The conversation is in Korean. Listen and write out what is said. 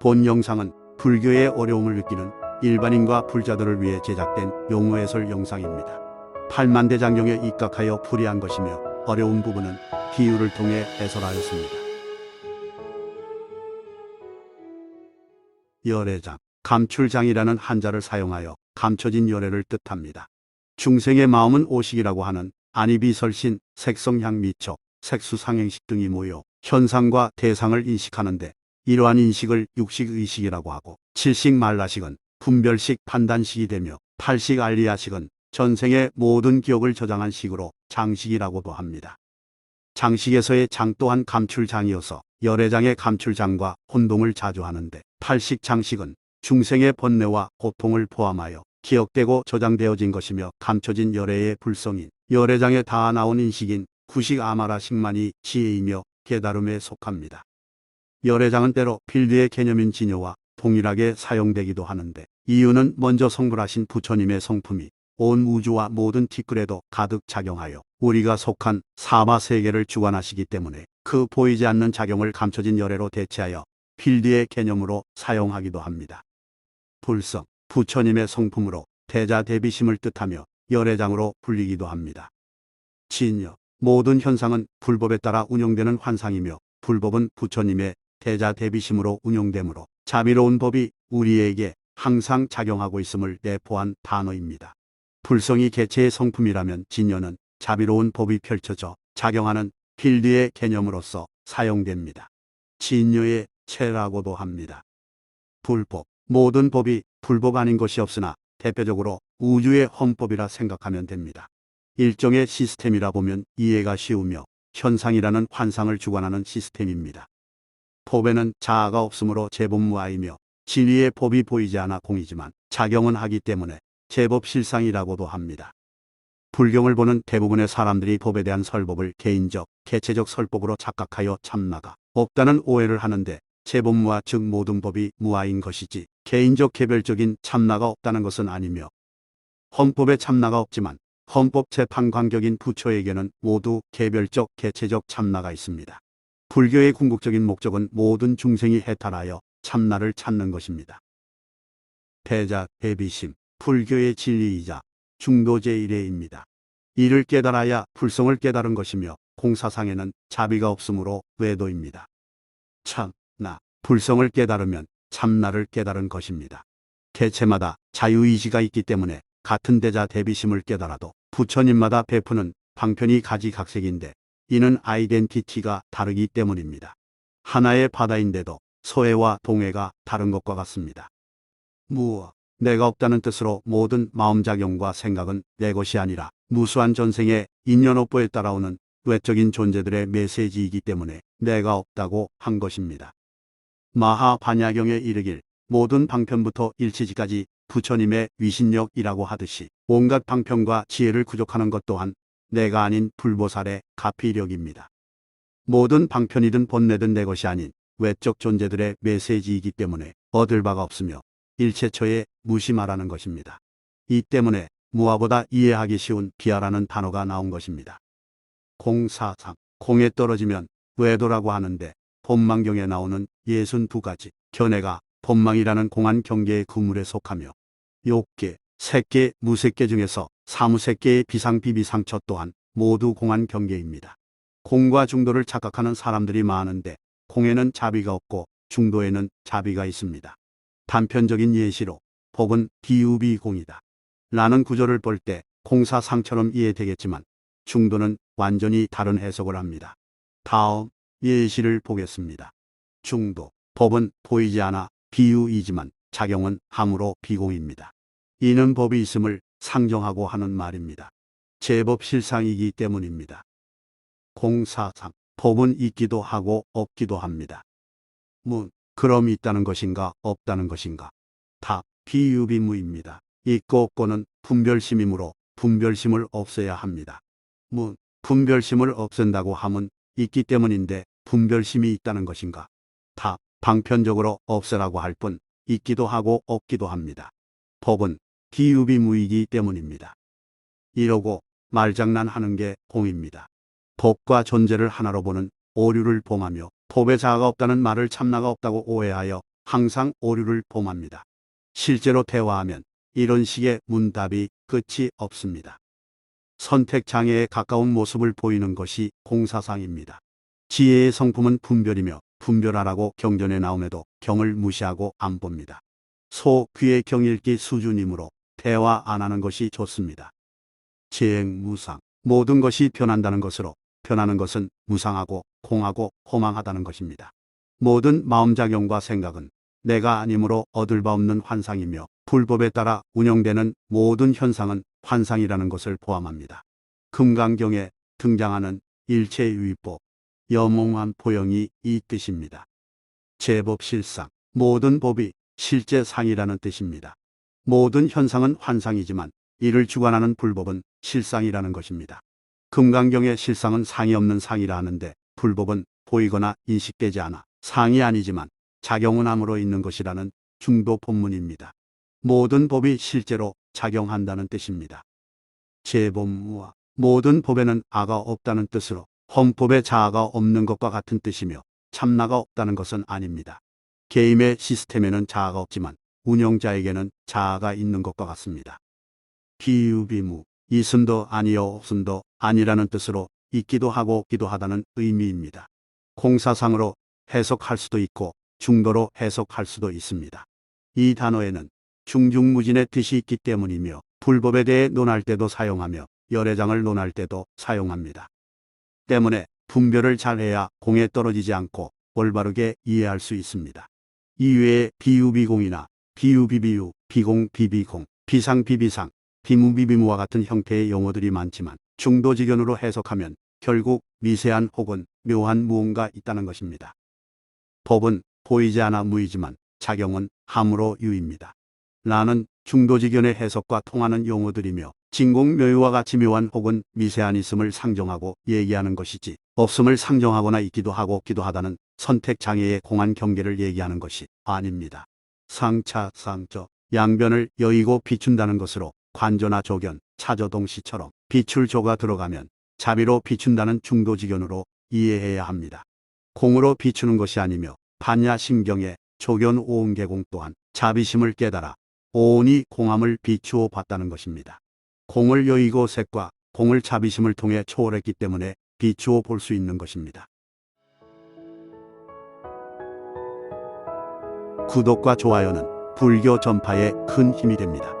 본 영상은 불교의 어려움을 느끼는 일반인과 불자들을 위해 제작된 용어 해설 영상입니다. 팔만대장경에 입각하여 풀이한 것이며 어려운 부분은 비유를 통해 해설하였습니다. 열애장, 감출장이라는 한자를 사용하여 감춰진 열애를 뜻합니다. 중생의 마음은 오식이라고 하는 안입이설신, 색성향 미촉, 색수상행식 등이 모여 현상과 대상을 인식하는데 이러한 인식을 육식의식이라고 하고 칠식 말라식은 분별식 판단식이 되며 팔식 알리아식은 전생의 모든 기억을 저장한 식으로 장식이라고도 합니다. 장식에서의 장 또한 감출장이어서 열애장의 감출장과 혼동을 자주 하는데 팔식 장식은 중생의 번뇌와 고통을 포함하여 기억되고 저장되어진 것이며 감춰진 열애의 불성인 열애장에 다 나온 인식인 구식 아마라식만이 지혜이며 깨달음에 속합니다. 열애장은 때로 필드의 개념인 진여와 동일하게 사용되기도 하는데 이유는 먼저 성불하신 부처님의 성품이 온 우주와 모든 티끌에도 가득 작용하여 우리가 속한 사마 세계를 주관하시기 때문에 그 보이지 않는 작용을 감춰진 열애로 대체하여 필드의 개념으로 사용하기도 합니다. 불성, 부처님의 성품으로 대자 대비심을 뜻하며 열애장으로 불리기도 합니다. 진여, 모든 현상은 불법에 따라 운영되는 환상이며 불법은 부처님의 대자 대비심으로 운용되므로 자비로운 법이 우리에게 항상 작용하고 있음을 내포한 단어입니다. 불성이 개체의 성품이라면 진여는 자비로운 법이 펼쳐져 작용하는 필드의 개념으로서 사용됩니다. 진여의 체라고도 합니다. 불법, 모든 법이 불법 아닌 것이 없으나 대표적으로 우주의 헌법이라 생각하면 됩니다. 일종의 시스템이라 보면 이해가 쉬우며 현상이라는 환상을 주관하는 시스템입니다. 법에는 자아가 없으므로 제법무아이며 진리의 법이 보이지 않아 공이지만 작용은 하기 때문에 제법 실상이라고도 합니다. 불경을 보는 대부분의 사람들이 법에 대한 설법을 개인적, 개체적 설법으로 착각하여 참나가 없다는 오해를 하는데 제법무아 즉 모든 법이 무아인 것이지 개인적 개별적인 참나가 없다는 것은 아니며 헌법에 참나가 없지만 헌법 재판 관격인 부처에게는 모두 개별적 개체적 참나가 있습니다. 불교의 궁극적인 목적은 모든 중생이 해탈하여 참나를 찾는 것입니다. 대자 대비심 불교의 진리이자 중도 제 1회입니다. 이를 깨달아야 불성을 깨달은 것이며 공사상에는 자비가 없으므로 외도입니다. 참, 나, 불성을 깨달으면 참나를 깨달은 것입니다. 개체마다 자유의지가 있기 때문에 같은 대자 대비심을 깨달아도 부처님마다 베푸는 방편이 가지각색인데 이는 아이덴티티가 다르기 때문입니다. 하나의 바다인데도 서해와 동해가 다른 것과 같습니다. 무어, 내가 없다는 뜻으로 모든 마음작용과 생각은 내 것이 아니라 무수한 전생의 인연업보에 따라오는 외적인 존재들의 메시지이기 때문에 내가 없다고 한 것입니다. 마하 반야경에 이르길 모든 방편부터 일치지까지 부처님의 위신력이라고 하듯이 온갖 방편과 지혜를 구족하는 것 또한 내가 아닌 불보살의 가피력입니다. 모든 방편이든 본내든 내 것이 아닌 외적 존재들의 메시지이기 때문에 얻을 바가 없으며 일체처에 무심하라는 것입니다. 이 때문에 무아보다 이해하기 쉬운 비하라는 단어가 나온 것입니다. 공사상, 공에 떨어지면 외도라고 하는데 본망경에 나오는 예순 두 가지 견해가 본망이라는 공한 경계의 구물에 속하며 욕계, 색계, 무색계 중에서 사무색계의 비상비비상처 또한 모두 공한 경계입니다. 공과 중도를 착각하는 사람들이 많은데 공에는 자비가 없고 중도에는 자비가 있습니다. 단편적인 예시로 복은 비우비공이다. 라는 구절을 볼 때 공사상처럼 이해되겠지만 중도는 완전히 다른 해석을 합니다. 다음 예시를 보겠습니다. 중도, 법은 보이지 않아 비유이지만 작용은 함으로 비공입니다. 이는 법이 있음을 상정하고 하는 말입니다. 제법 실상이기 때문입니다. 공사상, 법은 있기도 하고 없기도 합니다. 문, 그럼 있다는 것인가 없다는 것인가? 답, 비유비무입니다. 있고 없고는 분별심이므로 분별심을 없애야 합니다. 문, 분별심을 없앤다고 함은 있기 때문인데 분별심이 있다는 것인가? 답, 방편적으로 없애라고 할 뿐 있기도 하고 없기도 합니다. 법은 비유비무이기 때문입니다. 이러고 말장난하는 게 공입니다. 법과 존재를 하나로 보는 오류를 봉하며 법의 자아가 없다는 말을 참나가 없다고 오해하여 항상 오류를 범합니다. 실제로 대화하면 이런 식의 문답이 끝이 없습니다. 선택 장애에 가까운 모습을 보이는 것이 공사상입니다. 지혜의 성품은 분별이며 분별하라고 경전에 나옴에도 경을 무시하고 안 봅니다. 소, 귀의 경읽기 수준이므로 대화 안 하는 것이 좋습니다. 재행 무상. 모든 것이 변한다는 것으로 변하는 것은 무상하고 공하고 허망하다는 것입니다. 모든 마음작용과 생각은 내가 아님으로 얻을 바 없는 환상이며 불법에 따라 운영되는 모든 현상은 환상이라는 것을 포함합니다. 금강경에 등장하는 일체유의법, 여몽한 포영이 이 뜻입니다. 제법실상, 모든 법이 실제 상이라는 뜻입니다. 모든 현상은 환상이지만 이를 주관하는 불법은 실상이라는 것입니다. 금강경의 실상은 상이 없는 상이라 하는데 불법은 보이거나 인식되지 않아 상이 아니지만 작용은 함으로 있는 것이라는 중도 본문입니다. 모든 법이 실제로 작용한다는 뜻입니다. 제법무와 모든 법에는 아가 없다는 뜻으로 헌법에 자아가 없는 것과 같은 뜻이며 참나가 없다는 것은 아닙니다. 게임의 시스템에는 자아가 없지만 운영자에게는 자아가 있는 것과 같습니다. 비유비무, 있음도 아니요 없음도 아니라는 뜻으로 있기도 하고 없기도 하다는 의미입니다. 공사상으로 해석할 수도 있고 중도로 해석할 수도 있습니다. 이 단어에는 중중무진의 뜻이 있기 때문이며 불법에 대해 논할 때도 사용하며 열애장을 논할 때도 사용합니다. 때문에 분별을 잘해야 공에 떨어지지 않고 올바르게 이해할 수 있습니다. 이외에 비유비공이나 비유비비유, 비공비비공, 비상비비상, 비무비비무와 같은 형태의 용어들이 많지만 중도지견으로 해석하면 결국 미세한 혹은 묘한 무언가 있다는 것입니다. 법은 보이지 않아 무이지만 작용은 함으로 유입니다. 라는 중도지견의 해석과 통하는 용어들이며 진공묘유와 같이 묘한 혹은 미세한 있음을 상정하고 얘기하는 것이지 없음을 상정하거나 있기도 하고 없기도 하다는 선택 장애의 공한 경계를 얘기하는 것이 아닙니다. 상차, 상저, 양변을 여의고 비춘다는 것으로 관조나 조견, 차저동시처럼 비출조가 들어가면 자비로 비춘다는 중도지견으로 이해해야 합니다. 공으로 비추는 것이 아니며 반야심경의 조견 오은계공 또한 자비심을 깨달아 오온이 공함을 비추어 봤다는 것입니다. 공을 여의고 색과 공을 자비심을 통해 초월했기 때문에 비추어 볼 수 있는 것입니다. 구독과 좋아요는 불교 전파에 큰 힘이 됩니다.